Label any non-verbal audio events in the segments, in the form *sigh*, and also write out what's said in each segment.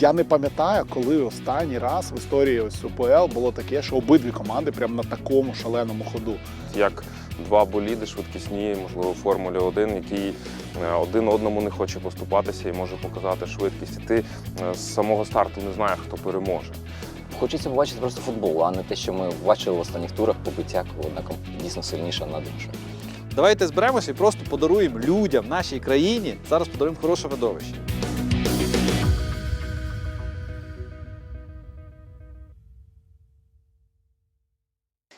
Я не пам'ятаю, коли останній раз в історії ось УПЛ було таке, що обидві команди прямо на такому шаленому ходу. як два боліди швидкісні, можливо, Формулі 1, який е, один одному не хоче поступатися і може показати швидкість. І ти е, з самого старту не знаєш, хто переможе. Хочеться побачити просто футбол, а не те, що ми бачили в останніх турах побиття, коли одна дійсно сильніша над іншою. Давайте зберемося і просто подаруємо людям в нашій країні. Зараз подаруємо хороше видовище.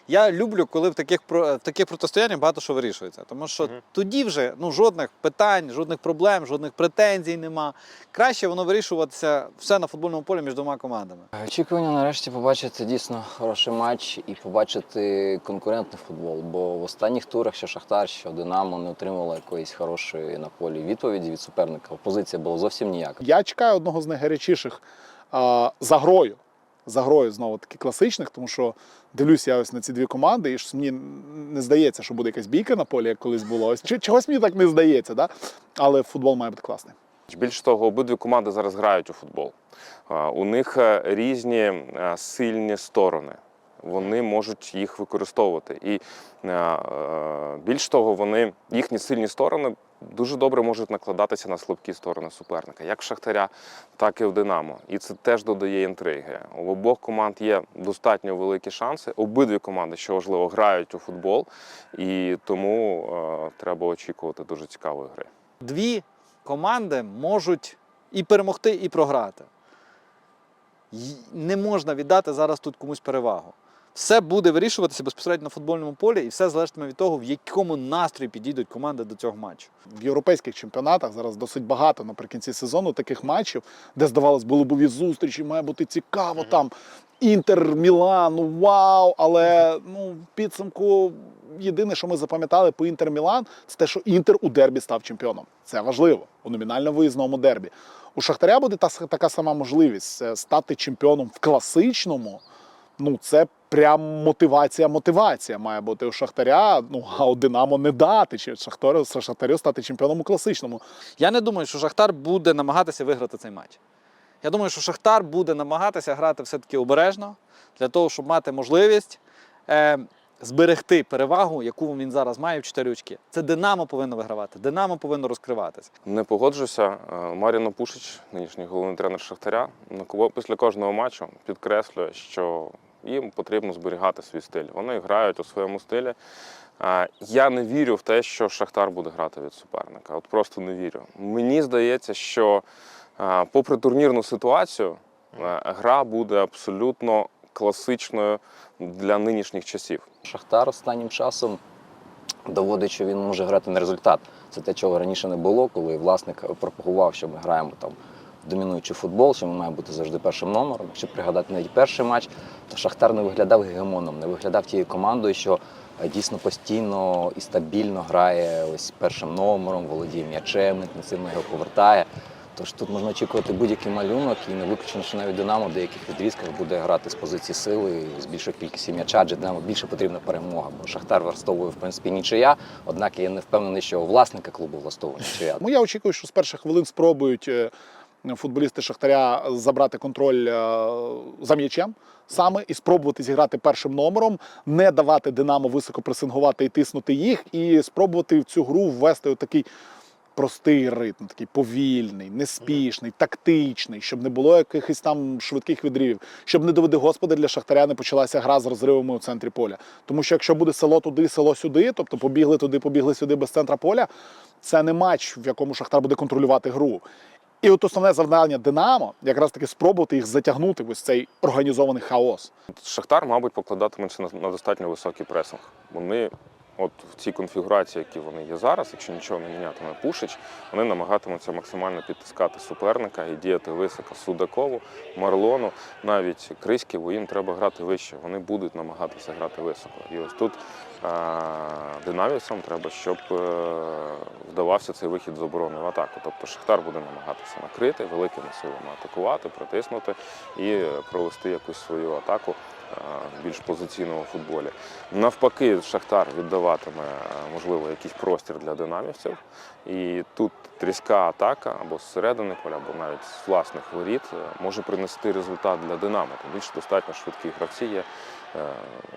Я люблю, коли в таких в таких протистояннях багато що вирішується. Тому що Мгм. тоді вже ну, жодних питань, жодних проблем, жодних претензій нема. Краще воно вирішуватися все на футбольному полі між двома командами. Очікування нарешті побачити дійсно хороший матч і побачити конкурентний футбол. Бо в останніх турах що Шахтар, що Динамо не отримали якоїсь хорошої на полі відповіді від суперника. Позиція була зовсім ніяка. Я чекаю одного з найгарячіших а, за грою. За грою знову таки класичних, тому що дивлюся я ось на ці дві команди, і ж мені не здається, що буде якась бійка на полі, як колись було. Ось чогось мені так не здається, да? але футбол має бути класний. Більше того, обидві команди зараз грають у футбол. У них е, різні е, сильні сторони. Вони можуть їх використовувати. І е, більш того, вони їхні сильні сторони дуже добре можуть накладатися на слабкі сторони суперника, як в Шахтаря, так і в Динамо. І це теж додає інтриги. У обох команд є достатньо великі шанси. Обидві команди, що важливо, грають у футбол, і тому е, треба очікувати дуже цікавої гри. Дві команди можуть і перемогти, і програти. Не можна віддати зараз тут комусь перевагу. Все буде вирішуватися безпосередньо на футбольному полі, і все залежатиме від того, в якому настрої підійдуть команди до цього матчу. В європейських чемпіонатах зараз досить багато наприкінці сезону таких матчів, де здавалось, були бойові зустрічі, має бути цікаво там. Інтер, Мілан, ну вау! Але ну, в підсумку єдине, що ми запам'ятали по Інтер Мілан, це те, що Інтер у дербі став чемпіоном. Це важливо у номінально виїзному дербі. У Шахтаря буде та, така сама можливість е, стати чемпіоном в класичному. Ну, це прям мотивація, мотивація має бути у Шахтаря. Ну, а у Динамо не дати чи Шахтарю, Шахтарю стати чемпіоном у класичному. Я не думаю, що Шахтар буде намагатися виграти цей матч. Я думаю, що Шахтар буде намагатися грати все-таки обережно, для того, щоб мати можливість е, зберегти перевагу, яку він зараз має в 4 очки. Це Динамо повинно вигравати, Динамо повинно розкриватися. Не погоджуся. Е, Маріно Пушич, нинішній головний тренер Шахтаря, після кожного матчу підкреслює, що їм потрібно зберігати свій стиль. Вони грають у своєму стилі. Я не вірю в те, що Шахтар буде грати від суперника. От просто не вірю. Мені здається, що попри турнірну ситуацію, гра буде абсолютно класичною для нинішніх часів. Шахтар останнім часом доводить, що він може грати на результат. Це те, чого раніше не було, коли власник пропагував, що ми граємо там домінуючий футбол, що ми маємо бути завжди першим номером. Якщо пригадати навіть перший матч, то Шахтар не виглядав гегемоном, не виглядав тією командою, що е, дійсно постійно і стабільно грає ось першим номером, володіє м'ячем, інтенсивно його повертає. Тож тут можна очікувати будь-який малюнок, і не виключено, що навіть Динамо в деяких відрізках буде грати з позиції сили з більшою кількістю м'яча, адже Динамо більше потрібна перемога. Бо Шахтар влаштовує в принципі нічия. Однак я не впевнений, що власника клубу влаштовує нічия. Тому я очікую, що з перших хвилин спробують е, футболісти Шахтаря забрати контроль е, за м'ячем саме і спробувати зіграти першим номером, не давати Динамо високо пресингувати і тиснути їх, і спробувати в цю гру ввести такий простий ритм, такий повільний, неспішний, тактичний, щоб не було якихось там швидких відривів, щоб не доведи господи для Шахтаря не почалася гра з розривами у центрі поля. Тому що якщо буде село туди, село сюди, тобто побігли туди, побігли сюди без центра поля, це не матч, в якому Шахтар буде контролювати гру. І от основне завдання Динамо якраз таки спробувати їх затягнути в ось цей організований хаос. Шахтар, мабуть, покладатиметься на, достатньо високий пресинг. Вони, от в цій конфігурації, які вони є зараз, якщо нічого не мінятиме Пушич, вони намагатимуться максимально підтискати суперника і діяти високо Судакову, Марлону, навіть Криськіву, їм треба грати вище. Вони будуть намагатися грати високо. І ось тут динамівцям треба, щоб е, вдавався цей вихід з оборони в атаку. Тобто Шахтар буде намагатися накрити, великими силами атакувати, притиснути і е, провести якусь свою атаку більш позиційному футболі. Навпаки, Шахтар віддаватиме, е, можливо, якийсь простір для динамівців. І тут тріска атака або зсередини поля, або навіть з власних воріт е, може принести результат для Динамо. Тим більше достатньо швидкі гравці є. е,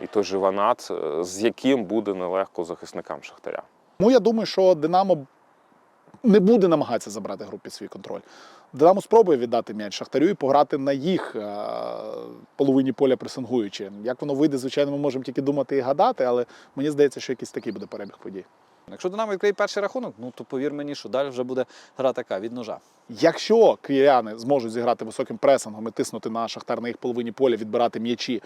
І той же Ванат, е, з яким буде нелегко захисникам Шахтаря. Тому я думаю, що Динамо не буде намагатися забрати гру під свій контроль. Динамо спробує віддати м'яч Шахтарю і пограти на їх е, половині поля пресингуючи. Як воно вийде, звичайно, ми можемо тільки думати і гадати, але мені здається, що якийсь такий буде перебіг подій. Якщо Динамо відкриє перший рахунок, ну то повір мені, що далі вже буде гра така від ножа. Якщо кияни зможуть зіграти високим пресингом і тиснути на Шахтар на їх половині поля, відбирати м'ячі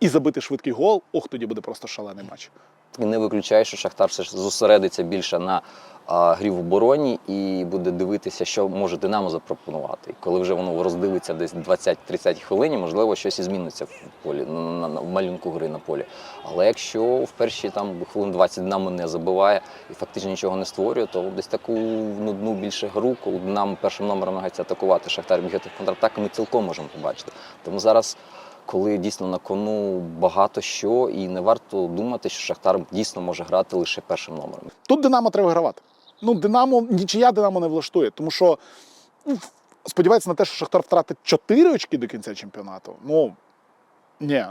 і забити швидкий гол, ох, тоді буде просто шалений матч. Не виключаю, що Шахтар все ж зосередиться більше на а, грі в обороні і буде дивитися, що може Динамо запропонувати. І коли вже воно роздивиться десь 20-30 хвилині, можливо, щось і зміниться в полі на, на, на в малюнку гри на полі. Але якщо в перші там хвилин 20 Динамо не забиває і фактично нічого не створює, то десь таку нудну більше гру, коли Динамо першим номером намагається атакувати Шахтар бігати в контратаки, ми цілком можемо побачити. Тому зараз коли дійсно на кону багато що, і не варто думати, що Шахтар дійсно може грати лише першим номером. Тут Динамо треба вигравати. Ну, Динамо, нічия Динамо не влаштує, тому що ну, сподівається на те, що Шахтар втратить 4 очки до кінця чемпіонату. Ну, ні,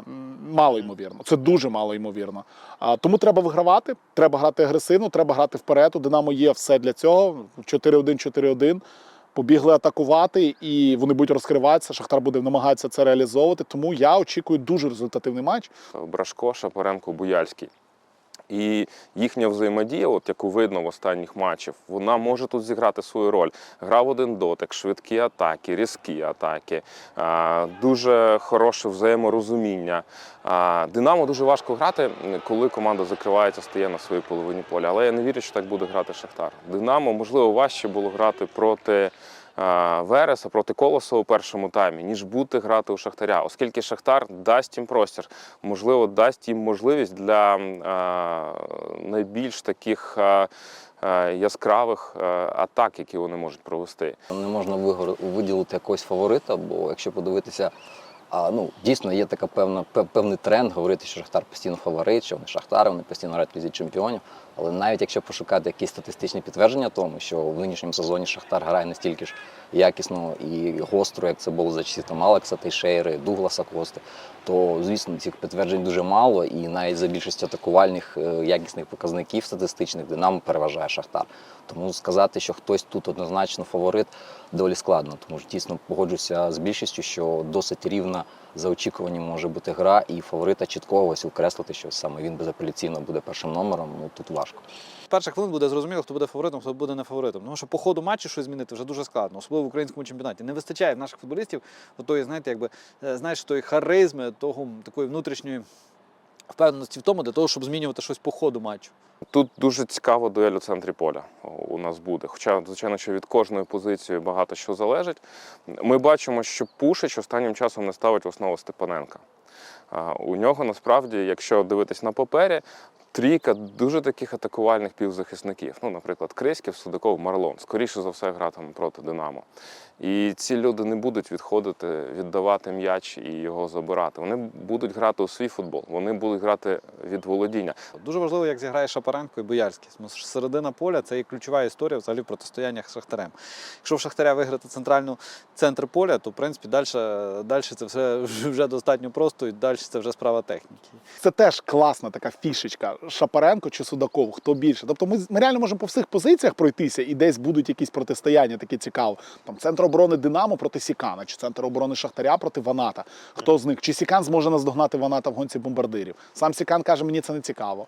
мало ймовірно. Це дуже мало ймовірно. А, тому треба вигравати, треба грати агресивно, треба грати вперед. У Динамо є все для цього. 4-1, 4-1. Побігли атакувати, і вони будуть розкриватися. Шахтар буде намагатися це реалізовувати. Тому я очікую дуже результативний матч. Брашко, Шапаренко, Буяльський. І їхня взаємодія, от яку видно в останніх матчах, вона може тут зіграти свою роль. Гра в один дотик, швидкі атаки, різкі атаки, дуже хороше взаєморозуміння. Динамо дуже важко грати, коли команда закривається, стає на своїй половині поля. Але я не вірю, що так буде грати Шахтар. Динамо, можливо, важче було грати проти. А, Вереса проти Колоса у першому таймі, ніж бути грати у Шахтаря, оскільки Шахтар дасть їм простір, можливо, дасть їм можливість для найбільш таких а, яскравих атак, які вони можуть провести. Не можна виділити якогось фаворита, бо якщо подивитися, а, ну, дійсно є така певна, певний тренд говорити, що Шахтар постійно фаворит, що вони Шахтар, вони постійно грають лізі чемпіонів. Але навіть якщо пошукати якісь статистичні підтвердження тому, що в нинішньому сезоні Шахтар грає настільки ж якісно і гостро, як це було за часів там Алекса Тейшейри, Дугласа Кости, то звісно цих підтверджень дуже мало, і навіть за більшістю атакувальних е, якісних показників статистичних Динамо переважає Шахтар. Тому сказати, що хтось тут однозначно фаворит, доволі складно. Тому ж дійсно погоджуся з більшістю, що досить рівна за очікуванням може бути гра, і фаворита чіткого ось укреслити, що саме він безапеляційно буде першим номером. Ну тут важко. Перша хвилин буде зрозуміло, хто буде фаворитом, хто буде не фаворитом. Тому що по ходу матчу щось змінити вже дуже складно, особливо в українському чемпіонаті. Не вистачає наших футболістів отої, знаєте, якби е, знаєш, тої харизми, того такої внутрішньої впевненості в тому, для того, щоб змінювати щось по ходу матчу. Тут дуже цікава дуель у центрі поля у нас буде. Хоча, звичайно, що від кожної позиції багато що залежить. Ми бачимо, що Пушич останнім часом не ставить основу Степаненка. У нього насправді, якщо дивитись на папері, трійка дуже таких атакувальних півзахисників. Ну, наприклад, Криськів, Судаков, Марлон. Скоріше за все, гратиме проти Динамо. І ці люди не будуть відходити, віддавати м'яч і його забирати. Вони будуть грати у свій футбол, вони будуть грати від володіння. Дуже важливо, як зіграє Шапаренко і Боярський. Тому що Середина поля це і ключова історія взагалі в протистояннях з Шахтарем. Якщо в Шахтаря виграти центральну центр поля, то в принципі далі, далі це все *laughs* вже достатньо просто і далі це вже справа техніки. Це теж класна така фішечка. Шапаренко чи Судаков, хто більше. Тобто ми, ми реально можемо по всіх позиціях пройтися, і десь будуть якісь протистояння, такі цікаві. Там центр оборони Динамо проти Сікана, чи центр оборони Шахтаря проти Ваната. Хто з них? Чи Сікан зможе наздогнати Ваната в гонці бомбардирів? Сам Сікан каже, мені це не цікаво.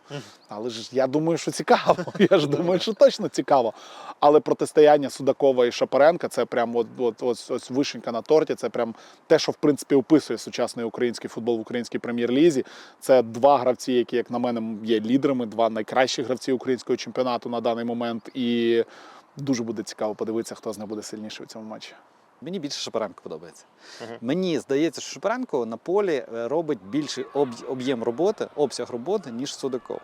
Але ж я думаю, що цікаво. *laughs* Я ж думаю, що точно цікаво. Але протистояння Судакова і Шапаренка це прям от, от, ось, ось вишенька на торті. Це прям те, що в принципі описує сучасний український футбол в українській прем'єр-лізі. Це два гравці, які, як на мене, є лідерами, два найкращі гравці українського чемпіонату на даний момент. І дуже буде цікаво подивитися, хто з них буде сильніший у цьому матчі. Мені більше Шапаренко подобається. Мені здається, що Шапаренко на полі е, робить більший об'єм роботи, обсяг роботи, ніж Судаков.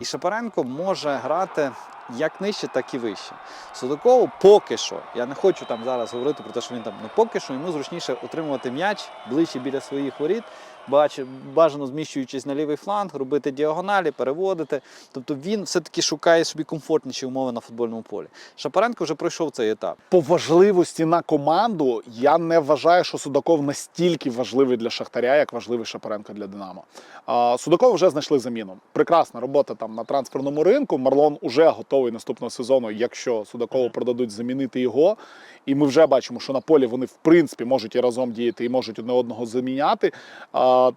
І Шапаренко може грати як нижче, так і вище. Судакову поки що, я не хочу там зараз говорити про те, що він там ну поки що йому зручніше отримувати м'яч ближче біля своїх воріт, бажано зміщуючись на лівий фланг, робити діагоналі, переводити. Тобто він все-таки шукає собі комфортніші умови на футбольному полі. Шапаренко вже пройшов цей етап. По важливості на команду я не вважаю, що Судаков настільки важливий для Шахтаря, як важливий Шапаренко для Динамо. Судаков вже знайшли заміну. Прекрасна робота там на трансферному ринку. Марлон уже готовий наступного сезону, якщо Судакову продадуть замінити його. І ми вже бачимо, що на полі вони в принципі можуть і разом діяти, і можуть одне одного заміняти. А,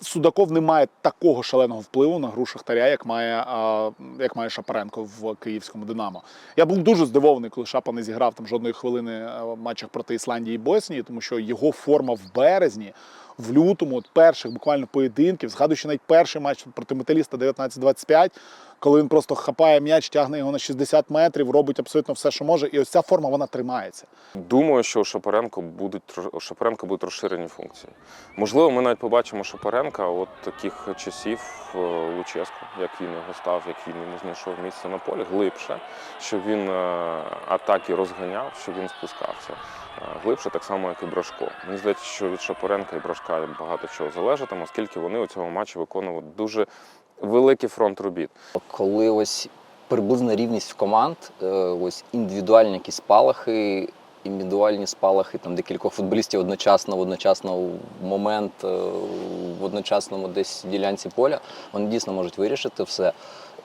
Судаков не має такого шаленого впливу на гру Шахтаря, як має, а, як має Шапаренко в київському Динамо. Я був дуже здивований, коли Шапа не зіграв там жодної хвилини в матчах проти Ісландії і Боснії, тому що його форма в березні, в лютому, от перших буквально поєдинків, згадуючи навіть перший матч проти металіста 19-25, коли він просто хапає м'яч, тягне його на 60 метрів, робить абсолютно все, що може, і ось ця форма вона тримається. Думаю, що у Шапаренко будуть у Шапаренка будуть розширені функції. Можливо, ми навіть побачимо Шапаренка от таких часів е, Луческо, як він його став, як він йому знайшов місце на полі, глибше, щоб він е, атаки розганяв, щоб він спускався. Глибше, так само, як і Брашко. Мені здається, що від Шапаренка і Брашка багато чого залежатиме, оскільки вони у цьому матчі виконували дуже великий фронт робіт. Коли ось приблизна рівність команд, е, ось індивідуальні якісь спалахи, індивідуальні спалахи там декількох футболістів одночасно, в одночасно в момент, е, в одночасному десь ділянці поля, вони дійсно можуть вирішити все.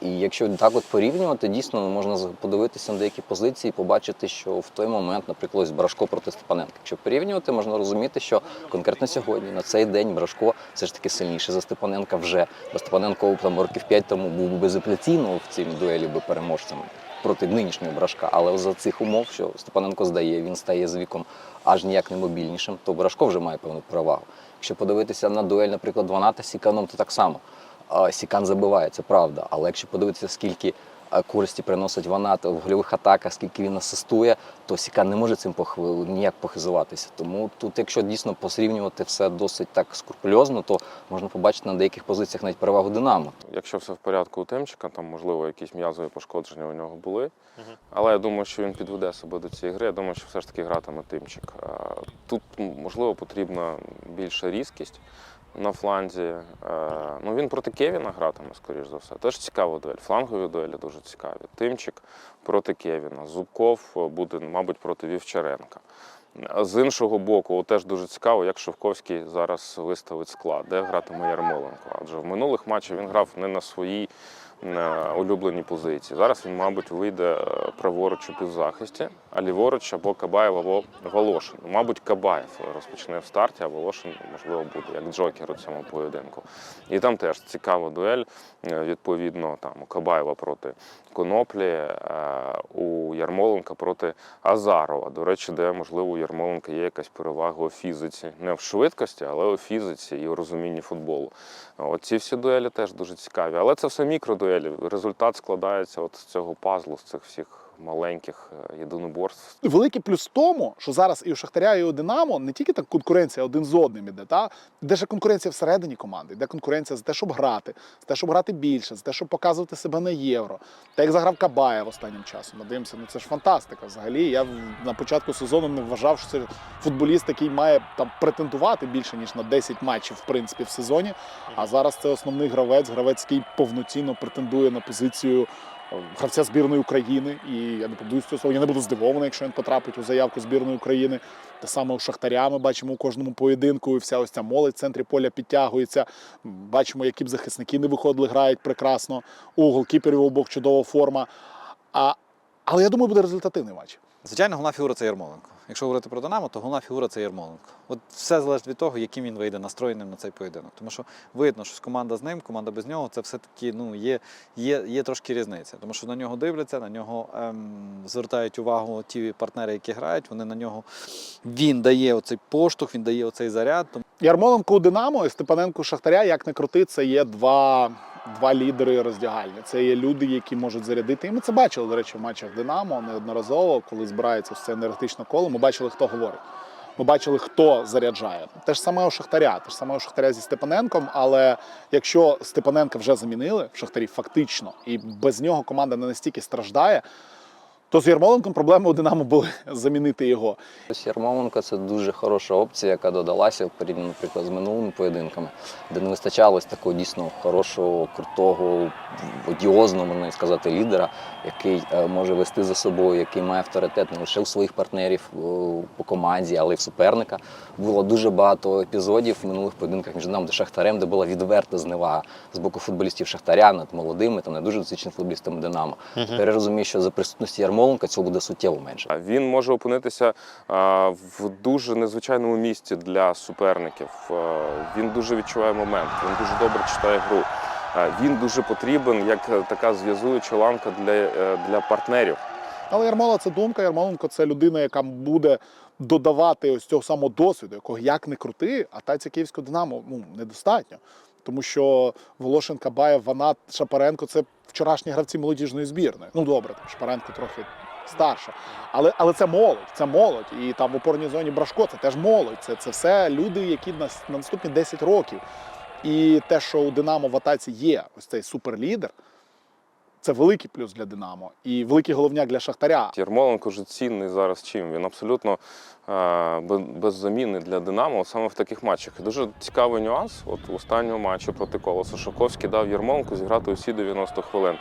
І якщо так от порівнювати, дійсно можна подивитися на деякі позиції, побачити, що в той момент, наприклад, Брашко проти Степаненка. Якщо порівнювати, можна розуміти, що конкретно сьогодні, на цей день, Брашко все ж таки сильніше за Степаненка вже. Бо Степаненко там років 5 тому був би безапеляційно в цій дуелі би переможцем проти нинішнього Брашка. Але за цих умов, що Степаненко здає, він стає з віком аж ніяк не мобільнішим, то Брашко вже має певну перевагу. Якщо подивитися на дуель, наприклад, Ваната з Сіканом, то так само. Сікан забиває, це правда. Але якщо подивитися, скільки користі приносить Ванат в гольових атаках, скільки він асистує, то Сікан не може цим похви- ніяк похизуватися. Тому тут, якщо дійсно посрівнювати все досить так скрупульозно, то можна побачити на деяких позиціях навіть перевагу Динамо. Якщо все в порядку у Тимчика, там можливо якісь м'язові пошкодження у нього були. Але я думаю, що він підведе себе до цієї гри. Я думаю, що все ж таки гратиме Тимчик. Тут можливо потрібна більша різкість на фланзі. Е, Ну він проти Кевіна гратиме, скоріш за все. Теж цікава дуель. Флангові дуелі дуже цікаві. Тимчик проти Кевіна. Зубков е, буде, мабуть, проти Вівчаренка. З іншого боку, теж дуже цікаво, як Шовковський зараз виставить склад, де гратиме Ярмоленко. Адже в минулих матчах він грав не на своїй е, улюбленій позиції. Зараз він, мабуть, вийде е, праворуч у півзахисті, а ліворуч або Кабаєв, або Волошин. Мабуть, Кабаєв розпочне в старті, а Волошин, можливо, буде як Джокер у цьому поєдинку. І там теж цікава дуель. Е, Відповідно, там Кабаєва проти Коноплі, е, у Ярмоленка проти Азарова. До речі, де можливо у Ярмоленка є якась перевага у фізиці, не в швидкості, але у фізиці і у розумінні футболу. От ці всі дуелі теж дуже цікаві. Але це все мікродуелі. Результат складається от з цього пазлу, з цих всіх маленьких е, єдиноборств. Великий плюс в тому, що зараз і у Шахтаря, і у Динамо не тільки так конкуренція один з одним іде, та де ж конкуренція всередині команди, де конкуренція за те, щоб грати, за те, щоб грати більше, за те, щоб показувати себе на євро. Та як заграв Кабаєв останнім часом. Ми дивимося, ну це ж фантастика. Взагалі, я на початку сезону не вважав, що це футболіст, який має там претендувати більше ніж на 10 матчів, в принципі, в сезоні. А зараз це основний гравець, гравець, який повноцінно претендує на позицію гравця збірної України. І я не побоюсь цього слова, я не буду здивований, якщо він потрапить у заявку збірної України. Те саме у Шахтаря ми бачимо у кожному поєдинку, і вся ось ця молодь в центрі поля підтягується. Бачимо, які б захисники не виходили, грають прекрасно. У голкіперів обох чудова форма. А, але я думаю, буде результативний матч. Звичайно, головна фігура це Ярмоленко. Якщо говорити про Динамо, то головна фігура це Ярмоленко. От все залежить від того, яким він вийде настроєним на цей поєдинок. Тому що видно, що команда з ним, команда без нього, це все-таки ну, є, є, є трошки різниця. Тому що на нього дивляться, на нього ем, звертають увагу ті партнери, які грають. Вони на нього він дає оцей поштовх, він дає оцей заряд. Ярмоленко у Динамо і Степаненко у Шахтаря, як не крути, це є два, два лідери роздягальні. Це є люди, які можуть зарядити. І ми це бачили, до речі, в матчах Динамо неодноразово, коли збирається все енергетичне коло. Ми бачили, хто говорить. Ми бачили, хто заряджає. Те ж саме у Шахтаря, те ж саме у Шахтаря зі Степаненком. Але якщо Степаненка вже замінили в Шахтарі фактично, і без нього команда не настільки страждає, то з Ярмоленком проблеми у Динамо були *laughs* замінити його. Ярмоленко це дуже хороша опція, яка додалася порівняно, наприклад, з минулими поєдинками, де не вистачало ось такого дійсно хорошого, крутого, одіозного, можна сказати, лідера, який е, може вести за собою, який має авторитет не лише у своїх партнерів е, по команді, але й в суперника. Було дуже багато епізодів в минулих поєдинках між Динамо та Шахтарем, де була відверта зневага з боку футболістів Шахтаря над молодими та не дуже досвідченими футболістами Динамо. Тепер я розумію, що за присутності Ярмоленка цього буде суттєво менше. Він може опинитися в дуже незвичайному місці для суперників. Він дуже відчуває момент, він дуже добре читає гру. Він дуже потрібен як е, така зв'язуюча ланка для, е, для партнерів. Але Ярмола це думка. Ярмоленко це людина, яка буде додавати ось цього самого досвіду, якого як не крути, а тайця київського Динамо ну, недостатньо. Тому що Волошин, Кабаєв, Ванат, Шапаренко це вчорашні гравці молодіжної збірної. Ну добре, там Шапаренко трохи старша. Але, але це молодь, це молодь. І там в опорній зоні Брашко це теж молодь. Це, це все люди, які на, на наступні 10 років. І те, що у Динамо в атаці є ось цей суперлідер, це великий плюс для Динамо і великий головняк для Шахтаря. Ярмоленко вже цінний зараз чим. Він абсолютно без- беззамінний для Динамо саме в таких матчах. І дуже цікавий нюанс. От у останньому матчі проти Колоса Шовковський дав Ярмоленку зіграти усі 90 хвилин.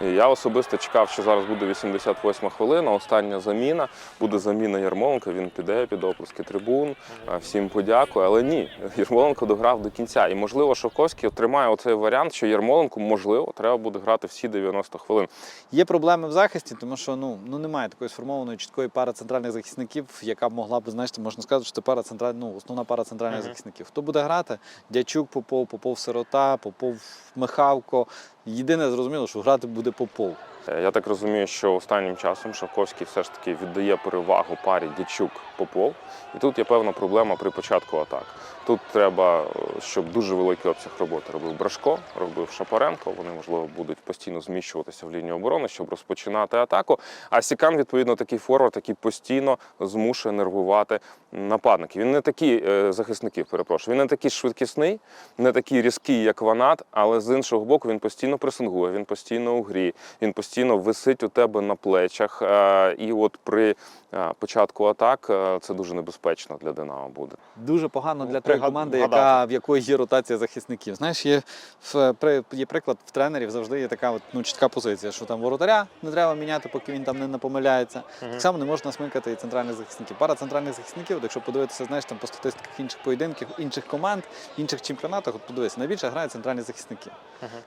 І я особисто чекав, що зараз буде 88 хвилина. Остання заміна буде заміна Ярмоленка. Він піде під оплески трибун. е, Всім подякує. Але ні, Ярмоленко дограв до кінця. І можливо, Шовковський отримає оцей варіант, що Ярмоленку можливо треба буде грати всі 90 хвилин. Є проблеми в захисті, тому що ну, ну немає такої сформованої чіткої пари центральних захисників, яка б могла б, знаєте, можна сказати, що це пара централь... ну, основна пара центральних Мгм. захисників. Хто буде грати? Дячук, Попов, Попов Сирота, Попов Михавко. Єдине зрозуміло, що грати буде Попов. Е, Я так розумію, що останнім часом Шавковський все ж таки віддає перевагу парі Дячук-Попов. І тут є певна проблема при початку атак. Тут треба, е, щоб дуже великий обсяг роботи робив Брашко, робив Шапаренко. Вони, можливо, будуть постійно зміщуватися в лінію оборони, щоб розпочинати атаку. А Сікан, відповідно, такий форвард, який постійно змушує нервувати нападників. Він не такий е, захисників, перепрошую. Він не такий швидкісний, не такий різкий, як Ванат, але з іншого боку він постійно пресингує, він постійно у грі, він постійно висить у тебе на плечах. Е, І от при е, початку атак е, це дуже небезпечно для Динамо буде. Дуже погано Ну, для пригад- команди, яка, в якої є ротація захисників. Знаєш, є, в, є приклад в тренерів завжди є така от, ну, чітка позиція, що там воротаря не треба міняти, поки він там не напомиляється. Так само не можна смикати і центральних захисників. Пара центральних захисників, якщо подивитися, знаєш, там по статистиках інших поєдинків, інших команд, інших чемпіонатах, от подивися, найбільше грають центральні захисники.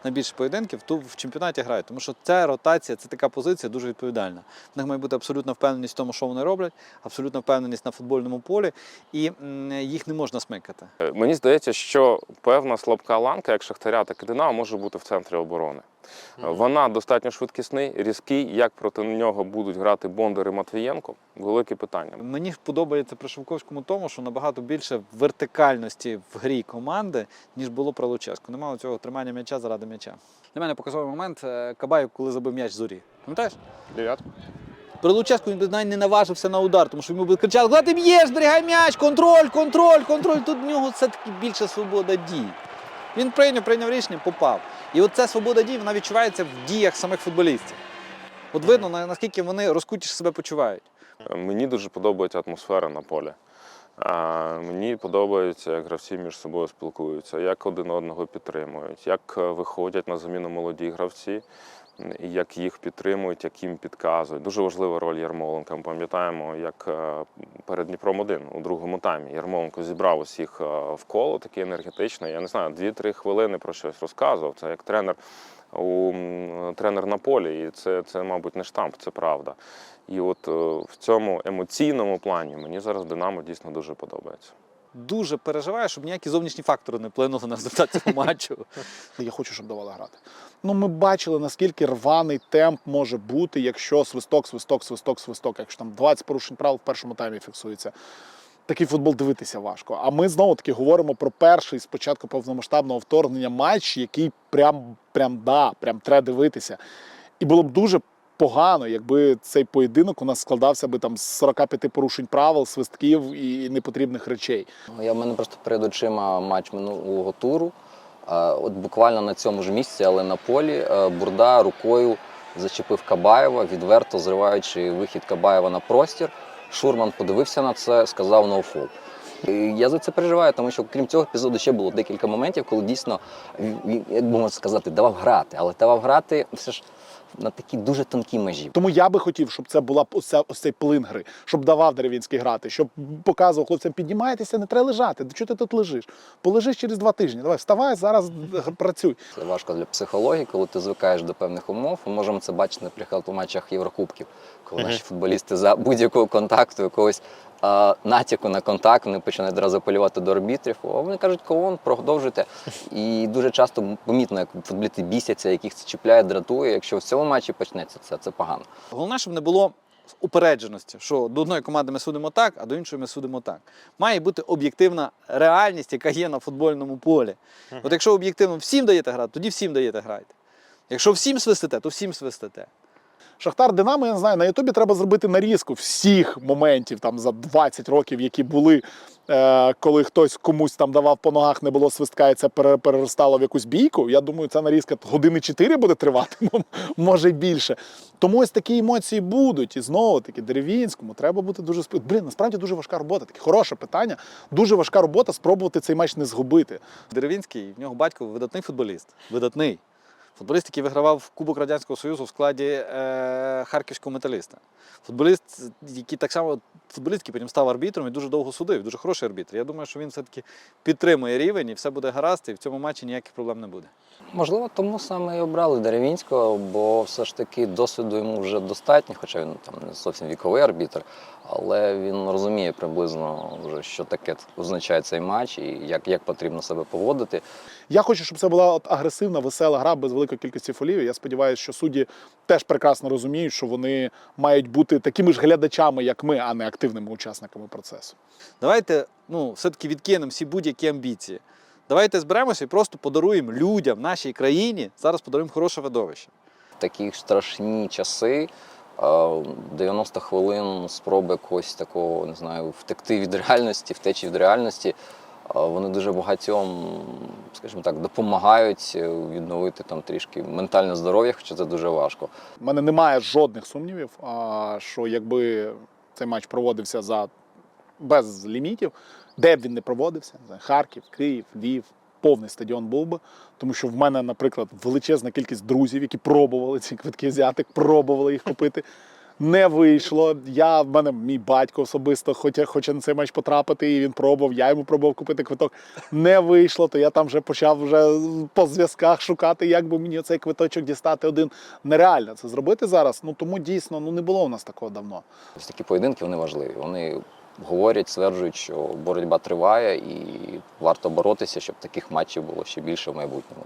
Найбільше поєдинків тут в чемпіонаті грають, тому що ця ротація, це така позиція дуже відповідальна. В них має бути абсолютна впевненість в тому, що вони роблять, абсолютна впевненість на футбольному полі, і їх не можна смикати. Е, Мені здається, що певна слабка ланка, як Шахтаря, так і Динамо, може бути в центрі оборони. Вона достатньо швидкісний, різкий. Як проти нього будуть грати Бондар і Матвієнко? Велике питання. Мені подобається при Шовковському тому, що набагато більше вертикальності в грі команди, ніж було при Луческу. Немає цього тримання м'яча заради м'яча. Для мене показовий момент е, Кабаєв, коли забив м'яч зорі. Пам'ятаєш? Дев'ят. При Луческу він навіть не наважився на удар, тому що йому би кричали, куди ти б'єш, зберігай м'яч, контроль, контроль, контроль. Тут в нього все-таки більше свобода дій. Він прийняв, прийняв рішення, попав. І от ця свобода дій вона відчувається в діях самих футболістів. От видно, наскільки вони розкутіше себе почувають. Мені дуже подобається атмосфера на полі. А, Мені подобається, як гравці між собою спілкуються, як один одного підтримують, як е, виходять на заміну молоді гравці, як їх підтримують, як їм підказують. Дуже важлива роль Ярмоленка. Ми пам'ятаємо, як е, перед Дніпром 1 у другому таймі Ярмоленко зібрав усіх е, в коло, такий енергетичний. Я не знаю, 2-3 хвилини про щось розказував. Це як тренер у тренер на полі, і це, це, мабуть, не штамп, це правда. І от е, в цьому емоційному плані мені зараз Динамо дійсно дуже подобається. Дуже переживаю, щоб ніякі зовнішні фактори не вплинули на результат цього *laughs* матчу. Я хочу, щоб давали грати. Ну, ми бачили, наскільки рваний темп може бути, якщо свисток, свисток, свисток, свисток. Якщо там 20 порушень правил в першому таймі фіксується. Такий футбол дивитися важко. А ми знову таки говоримо про перший спочатку повномасштабного вторгнення матч, який прям, прям да, прям треба дивитися. І було б дуже погано, якби цей поєдинок у нас складався би там з 45 порушень правил, свистків і непотрібних речей. Я в мене просто перед очима матч минулого туру. От буквально на цьому ж місці, але на полі, е, Бурда рукою зачепив Кабаєва, відверто зриваючи вихід Кабаєва на простір. Шурман подивився на це, сказав ноуфол. Я за це переживаю, тому що крім цього епізоду ще було декілька моментів, коли дійсно, як би можна сказати, давав грати, але давав грати все ж на такій дуже тонкій межі. Тому я би хотів, щоб це була ось, ця- ось цей плин гри, щоб давав деревінський грати, щоб показував хлопцям, піднімайтеся, не треба лежати. Чого ти тут лежиш? Полежиш через два тижні. Давай, вставай, зараз працюй. Це важко для психології, коли ти звикаєш до певних умов. Ми можемо це бачити, наприклад, у матчах Єврокубків, коли наші футболісти за будь-якого контакту, якогось натяку на контакт, вони починають одразу апелювати до арбітрів. А вони кажуть, кого продовжуйте. І дуже часто помітно, як футболісти бісяться, яких це чіпляє, дратує. Якщо в цьому матчі почнеться це, це погано. Головне, щоб не було упередженості, що до одної команди ми судимо так, а до іншої ми судимо так. Має бути об'єктивна реальність, яка є на футбольному полі. От якщо об'єктивно всім даєте грати, тоді всім даєте грати. Якщо всім свистите, то всім свистите. Шахтар Динамо, я не знаю, на Ютубі треба зробити нарізку всіх моментів там за 20 років, які були, е, коли хтось комусь там давав по ногах, не було свистка, і це переростало в якусь бійку. Я думаю, ця нарізка години 4 буде тривати, *laughs* може й більше. Тому ось такі емоції будуть. І знову таки, деревінському треба бути дуже спи. Блін, насправді дуже важка робота. Таке хороше питання. Дуже важка робота спробувати цей матч не згубити. Деревінський, в нього батько видатний футболіст. Видатний. Футболіст, який вигравав Кубок Радянського Союзу в складі е, харківського металіста. Футболіст, який так само футболіст, який потім став арбітром і дуже довго судив, дуже хороший арбітр. Я думаю, що він все-таки підтримує рівень і все буде гаразд, і в цьому матчі ніяких проблем не буде. Можливо, тому саме і обрали Деревінського, бо все ж таки досвіду йому вже достатньо, хоча він там не зовсім віковий арбітр, але він розуміє приблизно вже, що таке означає цей матч і як, як потрібно себе поводити. Я хочу, щоб це була от агресивна, весела гра без великої кількості фолів. Я сподіваюся, що судді теж прекрасно розуміють, що вони мають бути такими ж глядачами, як ми, а не активними учасниками процесу. Давайте ну, все-таки відкинемо всі будь-які амбіції. Давайте зберемося і просто подаруємо людям, нашій країні, зараз подаруємо хороше видовище. Такі страшні часи. Е, 90 хвилин спроби якогось такого, не знаю, втекти від реальності, втечі від реальності. е, Вони дуже багатьом, скажімо так, допомагають е, відновити там трішки ментальне здоров'я, хоча це дуже важко. У мене немає жодних сумнівів, що якби цей матч проводився за без лімітів, де б він не проводився, Харків, Київ, Львів, повний стадіон був би. Тому що в мене, наприклад, величезна кількість друзів, які пробували ці квитки взяти, пробували їх купити. Не вийшло. Я в мене мій батько особисто хоче, хоче на цей матч потрапити, і він пробував. Я йому пробував купити квиток. Не вийшло. То я там вже почав вже по зв'язках шукати, як би мені цей квиточок дістати один. Нереально це зробити зараз. Ну тому дійсно ну не було у нас такого давно. Ось такі поєдинки вони важливі. Вони говорять, стверджують, що боротьба триває і варто боротися, щоб таких матчів було ще більше в майбутньому.